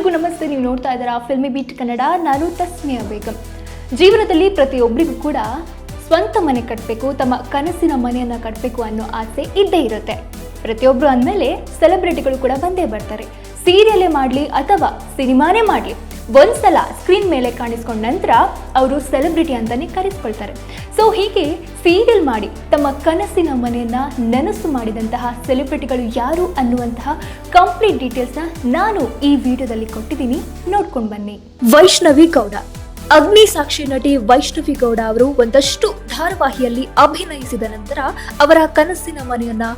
ಎಲ್ರಿಗೂ ನಮಸ್ತೆ. ನೀವು ನೋಡ್ತಾ ಇದ್ದೀರಾ ಫಿಲ್ಮಿ ಬೀಟ್ ಕನ್ನಡ ನಾನು ತಸ್ಮಿಯಾ ಬೇಗಂ. ಜೀವನದಲ್ಲಿ ಪ್ರತಿಯೊಬ್ಬರಿಗೂ ಕೂಡ ಸ್ವಂತ ಮನೆ ಕಟ್ಟಬೇಕು ತಮ್ಮ ಕನಸಿನ ಮನೆಯನ್ನು ಕಟ್ಟಬೇಕು ಅನ್ನೋ ಆಸೆ ಇದ್ದೇ ಇರುತ್ತೆ. ಪ್ರತಿಯೊಬ್ಬರು ಅಂದಮೇಲೆ ಸೆಲೆಬ್ರಿಟಿಗಳು ಕೂಡ ಬಂದೇ ಬರ್ತಾರೆ. ಸೀರಿಯಲೇ ಮಾಡಲಿ ಅಥವಾ ಸಿನಿಮಾನೇ ಮಾಡಲಿ. ಒಂದ್ಸಲ ಸ್ಕ್ರೀನ್ ಮೇಲೆ ಕಾಣಿಸ್ಕೊಂಡ ನಂತರ ಅವರು ಸೆಲೆಬ್ರಿಟಿ ಅಂತಾನೆ ಕರೆಸ್ಕೊಳ್ತಾರೆ. ಸೊ ಹೀಗೆ ಸೀರಿಯಲ್ ಮಾಡಿ ತಮ್ಮ ಕನಸಿನ ಮನೆಯನ್ನ ನನಸು ಮಾಡಿದಂತಹ ಸೆಲೆಬ್ರಿಟಿಗಳು ಯಾರು ಅನ್ನುವಂತಹ ಕಂಪ್ಲೀಟ್ ಡೀಟೇಲ್ಸ್ನ ನಾನು ಈ ವಿಡಿಯೋದಲ್ಲಿ ಕೊಟ್ಟಿದ್ದೀನಿ. ನೋಡ್ಕೊಂಡು ಬನ್ನಿ. ವೈಷ್ಣವಿ ಗೌಡ. ಅಗ್ನಿ ಸಾಕ್ಷಿ ನಟಿ ವೈಷ್ಣವಿ ಗೌಡ ಅವರು ಒಂದಷ್ಟು ಧಾರಾವಾಹಿಯಲ್ಲಿ ಅಭಿನಯಿಸಿದ ನಂತರ ಅವರ ಕನಸಿನ ಮನೆಯನ್ನ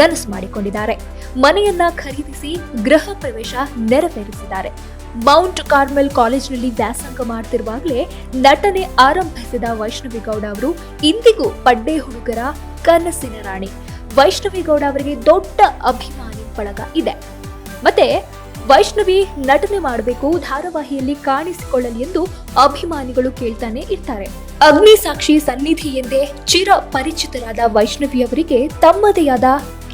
ನನಸು ಮಾಡಿಕೊಂಡಿದ್ದಾರೆ. ಮನೆಯನ್ನ ಖರೀದಿಸಿ ಗೃಹ ಪ್ರವೇಶ ನೆರವೇರಿಸಿದ್ದಾರೆ. ಮೌಂಟ್ ಕಾರ್ಮೆಲ್ ಕಾಲೇಜಿನಲ್ಲಿ ವ್ಯಾಸಂಗ ಮಾಡ್ತಿರುವಾಗಲೇ ನಟನೆ ಆರಂಭಿಸಿದ ವೈಷ್ಣವಿ ಗೌಡ ಅವರು ಇಂದಿಗೂ ಪಡ್ಡೆ ಹುಡುಗರ ಕನಸಿನ ರಾಣಿ. ವೈಷ್ಣವಿ ಗೌಡ ಅವರಿಗೆ ದೊಡ್ಡ ಅಭಿಮಾನಿ ಬಳಗ ಇದೆ. ಮತ್ತೆ ವೈಷ್ಣವಿ ನಟನೆ ಮಾಡಬೇಕು, ಧಾರಾವಾಹಿಯಲ್ಲಿ ಕಾಣಿಸಿಕೊಳ್ಳಲಿ ಎಂದು ಅಭಿಮಾನಿಗಳು ಕೇಳ್ತಾನೆ ಇರ್ತಾರೆ. ಅಗ್ನಿ ಸಾಕ್ಷಿ ಸನ್ನಿಧಿ ಎಂದೇ ಚಿರ ಪರಿಚಿತರಾದ ವೈಷ್ಣವಿ ಅವರಿಗೆ ತಮ್ಮದೇ ಆದ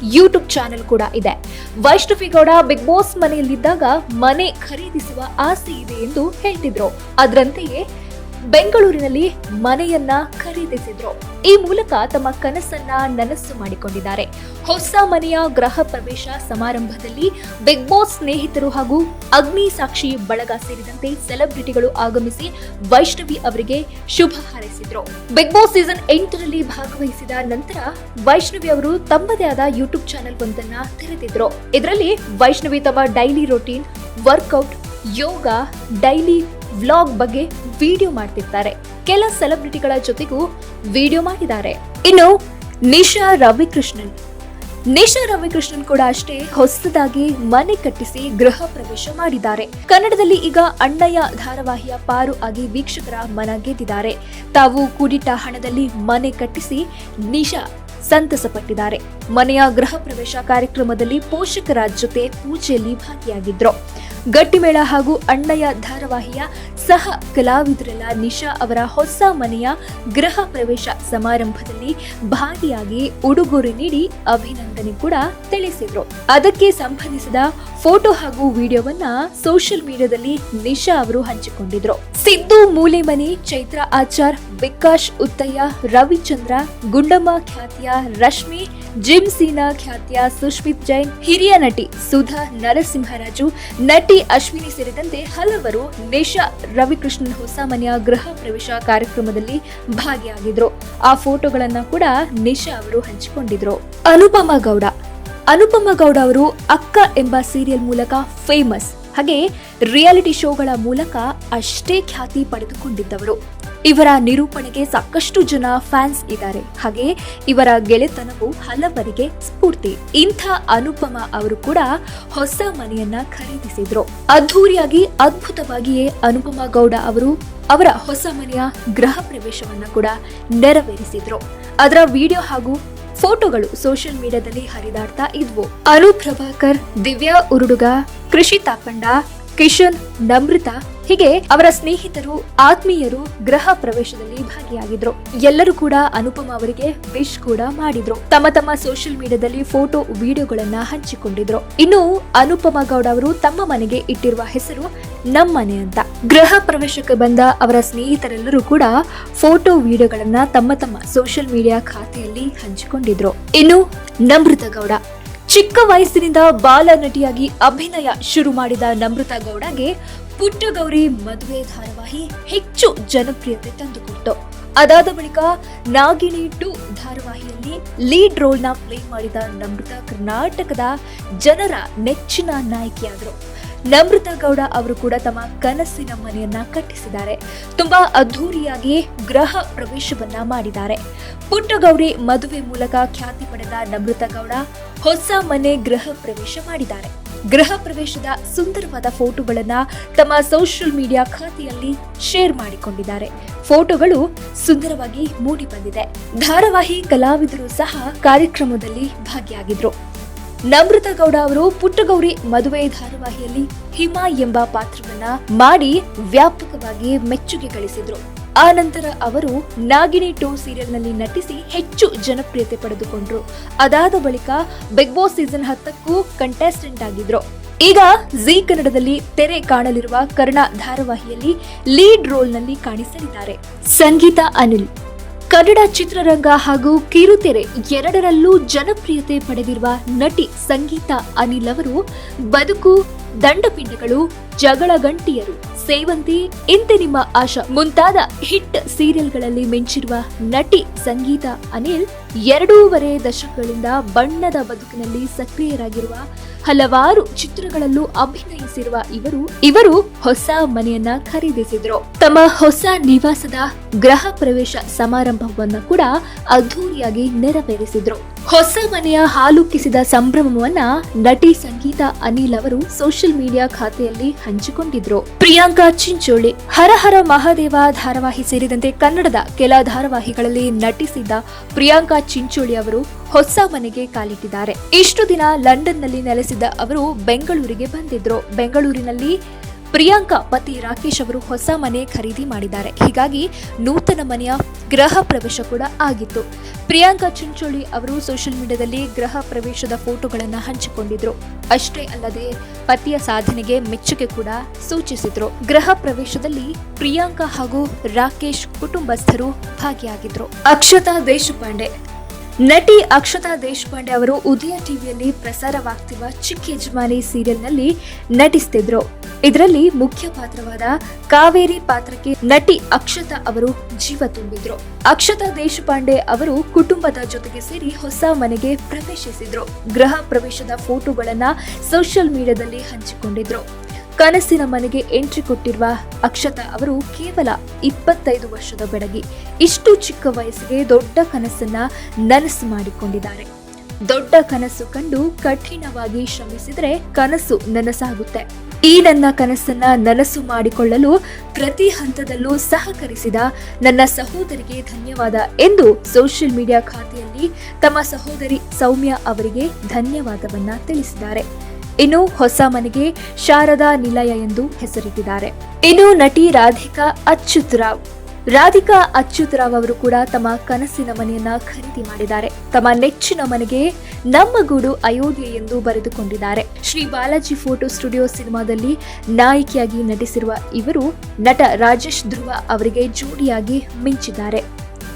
ಯೂಟ್ಯೂಬ್ ಚಾನೆಲ್ ಕೂಡ ಇದೆ. ವೈಷ್ಣವಿ ಗೌಡ ಬಿಗ್ ಬಾಸ್ ಮನೆಯಲ್ಲಿದ್ದಾಗ ಮನೆ ಖರೀದಿಸುವ ಆಸೆ ಇದೆ ಎಂದು ಹೇಳ್ತಿದ್ರು. ಅದರಂತೆಯೇ ಬೆಂಗಳೂರಿನಲ್ಲಿ ಮನೆಯನ್ನ ಖರೀದಿಸಿದ್ರು. ಈ ಮೂಲಕ ತಮ್ಮ ಕನಸನ್ನ ನನಸು ಮಾಡಿಕೊಂಡಿದ್ದಾರೆ. ಹೊಸ ಮನೆಯ ಗೃಹ ಪ್ರವೇಶ ಸಮಾರಂಭದಲ್ಲಿ ಬಿಗ್ ಬಾಸ್ ಸ್ನೇಹಿತರು ಹಾಗೂ ಅಗ್ನಿ ಸಾಕ್ಷಿ ಬಳಗ ಸೇರಿದಂತೆ ಸೆಲೆಬ್ರಿಟಿಗಳು ಆಗಮಿಸಿ ವೈಷ್ಣವಿ ಅವರಿಗೆ ಶುಭ ಹಾರೈಸಿದ್ರು. ಬಿಗ್ ಬಾಸ್ ಸೀಸನ್ ಎಂಟರಲ್ಲಿ ಭಾಗವಹಿಸಿದ ನಂತರ ವೈಷ್ಣವಿ ಅವರು ತಮ್ಮದೇ ಆದ ಯೂಟ್ಯೂಬ್ ಚಾನೆಲ್ ಒಂದನ್ನ ತೆರೆದಿದ್ರು. ಇದರಲ್ಲಿ ವೈಷ್ಣವಿ ತಮ್ಮ daily routine, workout, yoga, daily vlog ಬಗ್ಗೆ ವಿಡಿಯೋ ಮಾಡ್ತಿರ್ತಾರೆ. ಕೆಲ ಸೆಲೆಬ್ರಿಟಿಗಳ ಜೊತೆಗೂ ವಿಡಿಯೋ ಮಾಡಿದ್ದಾರೆ. ಇನ್ನು ನಿಶಾ ರವಿಕೃಷ್ಣನ್. ನಿಶಾ ರವಿಕೃಷ್ಣನ್ ಕೂಡ ಅಷ್ಟೇ ಹೊಸದಾಗಿ ಮನೆ ಕಟ್ಟಿಸಿ ಗೃಹ ಪ್ರವೇಶ ಮಾಡಿದ್ದಾರೆ. ಕನ್ನಡದಲ್ಲಿ ಈಗ ಅಣ್ಣಯ್ಯ ಧಾರಾವಾಹಿಯ ಪಾರು ಆಗಿ ವೀಕ್ಷಕರ ಮನ ಗೆದ್ದಿದ್ದಾರೆ. ತಾವು ಕೂಡಿಟ್ಟ ಹಣದಲ್ಲಿ ಮನೆ ಕಟ್ಟಿಸಿ ನಿಶಾ ಸಂತಸಪಟ್ಟಿದ್ದಾರೆ. ಮನೆಯ ಗೃಹ ಪ್ರವೇಶ ಕಾರ್ಯಕ್ರಮದಲ್ಲಿ ಪೋಷಕರ ಜೊತೆ ಪೂಜೆಯಲ್ಲಿ ಭಾಗಿಯಾಗಿದ್ರು. ಗಟ್ಟಿಮೇಳ ಹಾಗೂ ಅಣ್ಣಯ್ಯ ಧಾರಾವಾಹಿಯ ಸಹ ಕಲಾವಿದರೆಲ್ಲ ನಿಶಾ ಅವರ ಹೊಸ ಮನೆಯ ಗೃಹ ಪ್ರವೇಶ ಸಮಾರಂಭದಲ್ಲಿ ಭಾಗಿಯಾಗಿ ಉಡುಗೊರೆ ನೀಡಿ ಅಭಿನಂದನೆ ಕೂಡ ತಿಳಿಸಿದ್ರು. ಅದಕ್ಕೆ ಸಂಬಂಧಿಸಿದ ಫೋಟೋ ಹಾಗೂ ವಿಡಿಯೋವನ್ನ ಸೋಷಿಯಲ್ ಮೀಡಿಯಾದಲ್ಲಿ ನಿಶಾ ಅವರು ಹಂಚಿಕೊಂಡಿದ್ರು. ಸಿದ್ದು ಮೂಲೆಮನಿ, ಚೈತ್ರ ಆಚಾರ್ ವಿಕಾಶ್ ಉತ್ತಯ್ಯ, ರವಿಚಂದ್ರ, ಗುಂಡಮ್ಮ ಖ್ಯಾತಿಯ ರಶ್ಮಿ ಸೀನಾ ಖ್ಯಾತಿಯ ಸುಷ್ಮಿತ್ ಜೈನ್, ಹಿರಿಯ ನಟಿ ಸುಧಾ ನರಸಿಂಹರಾಜು, ನಟಿ ಅಶ್ವಿನಿ ಸೇರಿದಂತೆ ಹಲವರು ನಿಶಾ ರವಿಕೃಷ್ಣನ್ ಹೊಸ ಮನೆಯ ಗೃಹ ಪ್ರವೇಶ ಕಾರ್ಯಕ್ರಮದಲ್ಲಿ ಭಾಗಿಯಾಗಿದ್ರು. ಆ ಫೋಟೋಗಳನ್ನ ಕೂಡ ನಿಶಾ ಅವರು ಹಂಚಿಕೊಂಡಿದ್ರು. ಅನುಪಮ ಗೌಡ. ಅನುಪಮ ಗೌಡ ಅವರು ಅಕ್ಕ ಎಂಬ ಸೀರಿಯಲ್ ಮೂಲಕ ಫೇಮಸ್. ಹಾಗೆ ರಿಯಾಲಿಟಿ ಶೋಗಳ ಮೂಲಕ ಅಷ್ಟೇ ಖ್ಯಾತಿ ಪಡೆದುಕೊಂಡಿದ್ದವರು. ಇವರ ನಿರೂಪಣೆಗೆ ಸಾಕಷ್ಟು ಜನ ಫ್ಯಾನ್ಸ್ ಇದ್ದಾರೆ. ಹಾಗೆ ಇವರ ಗೆಳೆತನವು ಹಲವರಿಗೆ ಸ್ಫೂರ್ತಿ. ಇಂಥ ಅನುಪಮ ಅವರು ಕೂಡ ಹೊಸ ಮನೆಯನ್ನ ಖರೀದಿಸಿದ್ರು. ಅದ್ಧೂರಿಯಾಗಿ, ಅದ್ಭುತವಾಗಿಯೇ ಅನುಪಮ ಗೌಡ ಅವರು ಅವರ ಹೊಸ ಮನೆಯ ಗೃಹ ಪ್ರವೇಶವನ್ನ ಕೂಡ ನೆರವೇರಿಸಿದ್ರು. ಅದರ ವಿಡಿಯೋ ಹಾಗೂ ಫೋಟೋಗಳು ಸೋಷಿಯಲ್ ಮೀಡಿಯಾದಲ್ಲಿ ಹರಿದಾಡ್ತಾ ಇದ್ವು. ಅನು ಪ್ರಭಾಕರ್, ದಿವ್ಯಾ ಉರುಡುಗ, ಕೃಷಿ ತಾಪಂಡ, ಕಿಶನ್ ನಮೃತ ಹೀಗೆ ಅವರ ಸ್ನೇಹಿತರು, ಆತ್ಮೀಯರು ಗೃಹ ಪ್ರವೇಶದಲ್ಲಿ ಭಾಗಿಯಾಗಿದ್ರು. ಎಲ್ಲರೂ ಕೂಡ ಅನುಪಮ ಅವರಿಗೆ ವಿಶ್ ಕೂಡ ಮಾಡಿದ್ರು. ತಮ್ಮ ತಮ್ಮ ಸೋಷಿಯಲ್ ಮೀಡಿಯಾದಲ್ಲಿ ಫೋಟೋ ವಿಡಿಯೋಗಳನ್ನ ಹಂಚಿಕೊಂಡಿದ್ರು. ಇನ್ನು ಅನುಪಮ ಗೌಡ ಅವರು ತಮ್ಮ ಮನೆಗೆ ಇಟ್ಟಿರುವ ಹೆಸರು ನಮ್ಮನೆ ಅಂತ. ಗೃಹ ಪ್ರವೇಶಕ್ಕೆ ಬಂದ ಅವರ ಸ್ನೇಹಿತರೆಲ್ಲರೂ ಕೂಡ ಫೋಟೋ ವಿಡಿಯೋಗಳನ್ನ ತಮ್ಮ ತಮ್ಮ ಸೋಷಿಯಲ್ ಮೀಡಿಯಾ ಖಾತೆಯಲ್ಲಿ ಹಂಚಿಕೊಂಡಿದ್ರು. ಇನ್ನು ನಮೃತ ಗೌಡ. ಚಿಕ್ಕ ವಯಸ್ಸಿನಿಂದ ಬಾಲ ನಟಿಯಾಗಿ ಅಭಿನಯ ಶುರು ಮಾಡಿದ ನಮೃತ ಗೌಡಗೆ ಪುಟ್ಟಗೌರಿ ಮದುವೆ ಧಾರಾವಾಹಿ ಹೆಚ್ಚು ಜನಪ್ರಿಯತೆ ತಂದುಕೊಟ್ಟು ಅದಾದ ಬಳಿಕ ನಾಗಿಣಿ ಟು ಧಾರಾವಾಹಿಯಲ್ಲಿ ಲೀಡ್ ರೋಲ್ನ ಪ್ಲೇ ಮಾಡಿದ ನಮೃತ ಕರ್ನಾಟಕದ ಜನರ ನೆಚ್ಚಿನ ನಾಯಕಿಯಾದರು. ನಮೃತ ಗೌಡ ಅವರು ಕೂಡ ತಮ್ಮ ಕನಸಿನ ಮನೆಯನ್ನ ಕಟ್ಟಿಸಿದ್ದಾರೆ. ತುಂಬಾ ಅದ್ಧೂರಿಯಾಗಿ ಗೃಹ ಪ್ರವೇಶವನ್ನ ಮಾಡಿದ್ದಾರೆ. ಪುಟ್ಟಗೌರಿ ಮದುವೆ ಮೂಲಕ ಖ್ಯಾತಿ ಪಡೆದ ನಮೃತ ಗೌಡ ಹೊಸ ಮನೆ ಗೃಹ ಪ್ರವೇಶ ಮಾಡಿದ್ದಾರೆ. ಗೃಹ ಪ್ರವೇಶದ ಸುಂದರವಾದ ಫೋಟೋಗಳನ್ನು ತಮ್ಮ ಸೋಷಿಯಲ್ ಮೀಡಿಯಾ ಖಾತೆಯಲ್ಲಿ ಶೇರ್ ಮಾಡಿಕೊಂಡಿದ್ದಾರೆ. ಫೋಟೋಗಳು ಸುಂದರವಾಗಿ ಮೂಡಿ ಬಂದಿದೆ ಧಾರಾವಾಹಿ ಕಲಾವಿದರು ಸಹ ಕಾರ್ಯಕ್ರಮದಲ್ಲಿ ಭಾಗಿಯಾಗಿದ್ರು. ನಮೃತ ಗೌಡ ಅವರು ಪುಟ್ಟಗೌರಿ ಮದುವೆ ಧಾರಾವಾಹಿಯಲ್ಲಿ ಹಿಮಾ ಎಂಬ ಪಾತ್ರವನ್ನ ಮಾಡಿ ವ್ಯಾಪಕವಾಗಿ ಮೆಚ್ಚುಗೆ ಗಳಿಸಿದ್ರು. ಆ ನಂತರ ಅವರು ನಾಗಿನಿ ಟೂ ಸೀರಿಯಲ್ನಲ್ಲಿ ನಟಿಸಿ ಹೆಚ್ಚು ಜನಪ್ರಿಯತೆ ಪಡೆದುಕೊಂಡ್ರು. ಅದಾದ ಬಳಿಕ ಬಿಗ್ ಬಾಸ್ ಸೀಸನ್ ಹತ್ತಕ್ಕೂ ಕಂಟೆಸ್ಟೆಂಟ್ ಆಗಿದ್ರು. ಈಗ ಜೀ ಕನ್ನಡದಲ್ಲಿ ತೆರೆ ಕಾಣಲಿರುವ ಕರ್ಣ ಧಾರಾವಾಹಿಯಲ್ಲಿ ಲೀಡ್ ರೋಲ್ನಲ್ಲಿ ಕಾಣಿಸಲಿದ್ದಾರೆ. ಸಂಗೀತ ಅನಿಲ್. ಕನ್ನಡ ಚಿತ್ರರಂಗ ಹಾಗೂ ಕಿರುತೆರೆ ಎರಡರಲ್ಲೂ ಜನಪ್ರಿಯತೆ ಪಡೆದಿರುವ ನಟಿ ಸಂಗೀತ ಅನಿಲ್ ಅವರು, ಬದುಕು, ದಂಡಪಿಂಡಗಳು ಜಗಳ ಗಂಟಿಯರು ಸೇವಂತಿ, ಇಂತೆ ನಿಮ್ಮ ಆಶಾ ಮುಂತಾದ ಹಿಟ್ ಸೀರಿಯಲ್ಗಳಲ್ಲಿ ಮಿಂಚಿರುವ ನಟಿ ಸಂಗೀತ ಅನಿಲ್ ಎರಡೂವರೆ ದಶಕಗಳಿಂದ ಬಣ್ಣದ ಬದುಕಿನಲ್ಲಿ ಸಕ್ರಿಯರಾಗಿರುವ ಹಲವಾರು ಚಿತ್ರಗಳಲ್ಲೂ ಅಭಿನಯಿಸಿರುವ ಇವರು ಇವರು ಹೊಸ ಮನೆಯನ್ನ ಖರೀದಿಸಿದ್ರು. ತಮ್ಮ ಹೊಸ ನಿವಾಸದ ಗೃಹ ಪ್ರವೇಶ ಸಮಾರಂಭವನ್ನ ಕೂಡ ಅದ್ಧೂರಿಯಾಗಿ ನೆರವೇರಿಸಿದ್ರು. ಹೊಸ ಮನೆಯ ಹಾಲುಕ್ಕಿಸಿದ ಸಂಭ್ರಮವನ್ನ ನಟಿ ಸಂಗೀತ ಅನಿಲ್ ಅವರು ಸೋಷಿಯಲ್ ಮೀಡಿಯಾ ಖಾತೆಯಲ್ಲಿ ಹಂಚಿಕೊಂಡಿದ್ರು. ಪ್ರಿಯಾಂಕಾ ಚಿಂಚೋಳಿ ಹರಹರ ಮಹಾದೇವ ಧಾರಾವಾಹಿ ಸೇರಿದಂತೆ ಕನ್ನಡದ ಕೆಲ ಧಾರಾವಾಹಿಗಳಲ್ಲಿ ನಟಿಸಿದ್ದ ಪ್ರಿಯಾಂಕಾ ಚಿಂಚೋಳಿ ಅವರು ಹೊಸ ಮನೆಗೆ ಕಾಲಿಟ್ಟಿದ್ದಾರೆ. ಇಷ್ಟು ದಿನ ಲಂಡನ್ನಲ್ಲಿ ನೆಲೆಸಿದ್ದ ಅವರು ಬೆಂಗಳೂರಿಗೆ ಬಂದಿದ್ರು. ಬೆಂಗಳೂರಿನಲ್ಲಿ ಪ್ರಿಯಾಂಕಾ, ಪತಿ ರಾಕೇಶ್ ಅವರು ಹೊಸ ಮನೆ ಖರೀದಿ ಮಾಡಿದ್ದಾರೆ. ಹೀಗಾಗಿ ನೂತನ ಮನೆಯ ಗೃಹ ಪ್ರವೇಶ ಕೂಡ ಆಗಿತ್ತು. ಪ್ರಿಯಾಂಕಾ ಚಿಂಚೋಳಿ ಅವರು ಸೋಷಿಯಲ್ ಮೀಡಿಯಾದಲ್ಲಿ ಗೃಹ ಪ್ರವೇಶದ ಫೋಟೋಗಳನ್ನು ಹಂಚಿಕೊಂಡಿದ್ರು. ಅಷ್ಟೇ ಅಲ್ಲದೆ ಪತಿಯ ಸಾಧನೆಗೆ ಮೆಚ್ಚುಗೆ ಕೂಡ ಸೂಚಿಸಿದ್ರು. ಗೃಹ ಪ್ರವೇಶದಲ್ಲಿ ಪ್ರಿಯಾಂಕಾ ಹಾಗೂ ರಾಕೇಶ್ ಕುಟುಂಬಸ್ಥರು ಭಾಗಿಯಾಗಿದ್ರು. ಅಕ್ಷತಾ ದೇಶಪಾಂಡೆ. ನಟಿ ಅಕ್ಷತಾ ದೇಶಪಾಂಡೆ ಅವರು ಉದಯ ಟಿವಿಯಲ್ಲಿ ಪ್ರಸಾರವಾಗ್ತಿರುವ ಚಿಕ್ಕ ಯಜಮಾನಿ ಸೀರಿಯಲ್ನಲ್ಲಿ ನಟಿಸ್ತಿದ್ರು. ಇದರಲ್ಲಿ ಮುಖ್ಯ ಪಾತ್ರವಾದ ಕಾವೇರಿ ಪಾತ್ರಕ್ಕೆ ನಟಿ ಅಕ್ಷತಾ ಅವರು ಜೀವ ತುಂಬಿದ್ರು. ಅಕ್ಷತಾ ದೇಶಪಾಂಡೆ ಅವರು ಕುಟುಂಬದ ಜೊತೆಗೆ ಸೇರಿ ಹೊಸ ಮನೆಗೆ ಪ್ರವೇಶಿಸಿದ್ರು. ಗೃಹ ಪ್ರವೇಶದ ಫೋಟೋಗಳನ್ನ ಸೋಷಿಯಲ್ ಮೀಡಿಯಾದಲ್ಲಿ ಹಂಚಿಕೊಂಡಿದ್ರು. ಕನಸಿನ ಮನೆಗೆ ಎಂಟ್ರಿ ಕೊಟ್ಟಿರುವ ಅಕ್ಷತಾ ಅವರು ಕೇವಲ ಇಪ್ಪತ್ತೈದು ವರ್ಷದ ಬೆಡಗಿ. ಇಷ್ಟು ಚಿಕ್ಕ ವಯಸ್ಸಿಗೆ ದೊಡ್ಡ ಕನಸನ್ನ ನನಸು ಮಾಡಿಕೊಂಡಿದ್ದಾರೆ. ದೊಡ್ಡ ಕನಸು ಕಂಡು ಕಠಿಣವಾಗಿ ಶ್ರಮಿಸಿದರೆ ಕನಸು ನನಸಾಗುತ್ತೆ. ಈ ನನ್ನ ಕನಸನ್ನ ನನಸು ಮಾಡಿಕೊಳ್ಳಲು ಪ್ರತಿ ಹಂತದಲ್ಲೂ ಸಹಕರಿಸಿದ ನನ್ನ ಸಹೋದರಿಗೆ ಧನ್ಯವಾದ ಎಂದು ಸೋಷಿಯಲ್ ಮೀಡಿಯಾ ಖಾತೆಯಲ್ಲಿ ತಮ್ಮ ಸಹೋದರಿ ಸೌಮ್ಯ ಅವರಿಗೆ ಧನ್ಯವಾದವನ್ನ ತಿಳಿಸಿದ್ದಾರೆ. ಇನ್ನು ಹೊಸ ಮನೆಗೆ ಶಾರದಾ ನಿಲಯ ಎಂದು ಹೆಸರಿಟ್ಟಿದ್ದಾರೆ. ಇನ್ನು ನಟಿ ರಾಧಿಕಾ ಅಚ್ಯುತ್ ರಾವ್. ರಾಧಿಕಾ ಅಚ್ಯುತ್ ರಾವ್ ಅವರು ಕೂಡ ತಮ್ಮ ಕನಸಿನ ಮನೆಯನ್ನ ಖರೀದಿ ಮಾಡಿದ್ದಾರೆ. ತಮ್ಮ ನೆಚ್ಚಿನ ಮನೆಗೆ ನಮ್ಮ ಗೂಡು ಅಯೋಧ್ಯೆ ಎಂದು ಬರೆದುಕೊಂಡಿದ್ದಾರೆ. ಶ್ರೀ ಬಾಲಾಜಿ ಫೋಟೋ ಸ್ಟುಡಿಯೋ ಸಿನಿಮಾದಲ್ಲಿ ನಾಯಕಿಯಾಗಿ ನಟಿಸಿರುವ ಇವರು ನಟ ರಾಜೇಶ್ ಧ್ರುವ ಅವರಿಗೆ ಜೋಡಿಯಾಗಿ ಮಿಂಚಿದ್ದಾರೆ.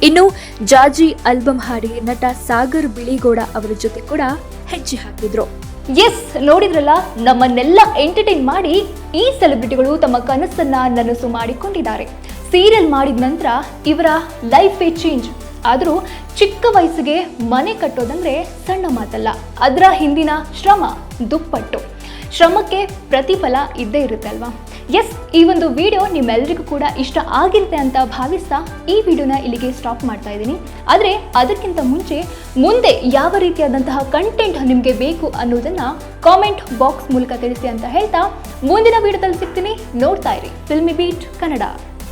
ಇನ್ನು ಜಾಜಿ ಆಲ್ಬಮ್ ಹಾಡಿಗೆ ನಟ ಸಾಗರ್ ಬಿಳಿಗೌಡ ಅವರ ಜೊತೆ ಕೂಡ ಹೆಜ್ಜೆ ಹಾಕಿದ್ರು. ಎಸ್ ನೋಡಿದ್ರಲ್ಲ, ನಮ್ಮನ್ನೆಲ್ಲ ಎಂಟರ್ಟೈನ್ ಮಾಡಿ ಈ ಸೆಲೆಬ್ರಿಟಿಗಳು ತಮ್ಮ ಕನಸನ್ನ ನನಸು ಮಾಡಿಕೊಂಡಿದ್ದಾರೆ. ಸೀರಿಯಲ್ ಮಾಡಿದ ನಂತರ ಇವರ ಲೈಫೇ ಚೇಂಜ್ ಆದರೂ ಚಿಕ್ಕ ವಯಸ್ಸಿಗೆ ಮನೆ ಕಟ್ಟೋದಂದ್ರೆ ಸಣ್ಣ ಮಾತಲ್ಲ, ಅದರ ಹಿಂದಿನ ಶ್ರಮ ದುಪ್ಪಟ್ಟು. ಶ್ರಮಕ್ಕೆ ಪ್ರತಿಫಲ ಇದ್ದೇ ಇರುತ್ತೆ ಅಲ್ವಾ? ಎಸ್ ಈ ಒಂದು ವಿಡಿಯೋ ನಿಮ್ಮೆಲ್ಲರಿಗೂ ಕೂಡ ಇಷ್ಟ ಆಗಿರುತ್ತೆ ಅಂತ ಭಾವಿಸ್ತಾ ಈ ವಿಡಿಯೋನ ಇಲ್ಲಿಗೆ ಸ್ಟಾಪ್ ಮಾಡ್ತಾ ಇದ್ದೀನಿ. ಆದರೆ ಅದಕ್ಕಿಂತ ಮುಂಚೆ ಮುಂದೆ ಯಾವ ರೀತಿಯಾದಂತಹ ಕಂಟೆಂಟ್ ನಿಮಗೆ ಬೇಕು ಅನ್ನೋದನ್ನು ಕಾಮೆಂಟ್ ಬಾಕ್ಸ್ ಮೂಲಕ ತಿಳಿಸಿ ಅಂತ ಹೇಳ್ತಾ ಮುಂದಿನ ವಿಡಿಯೋದಲ್ಲಿ ಸಿಗ್ತೀನಿ. ನೋಡ್ತಾ ಇರಿ. Filmy beet Kannada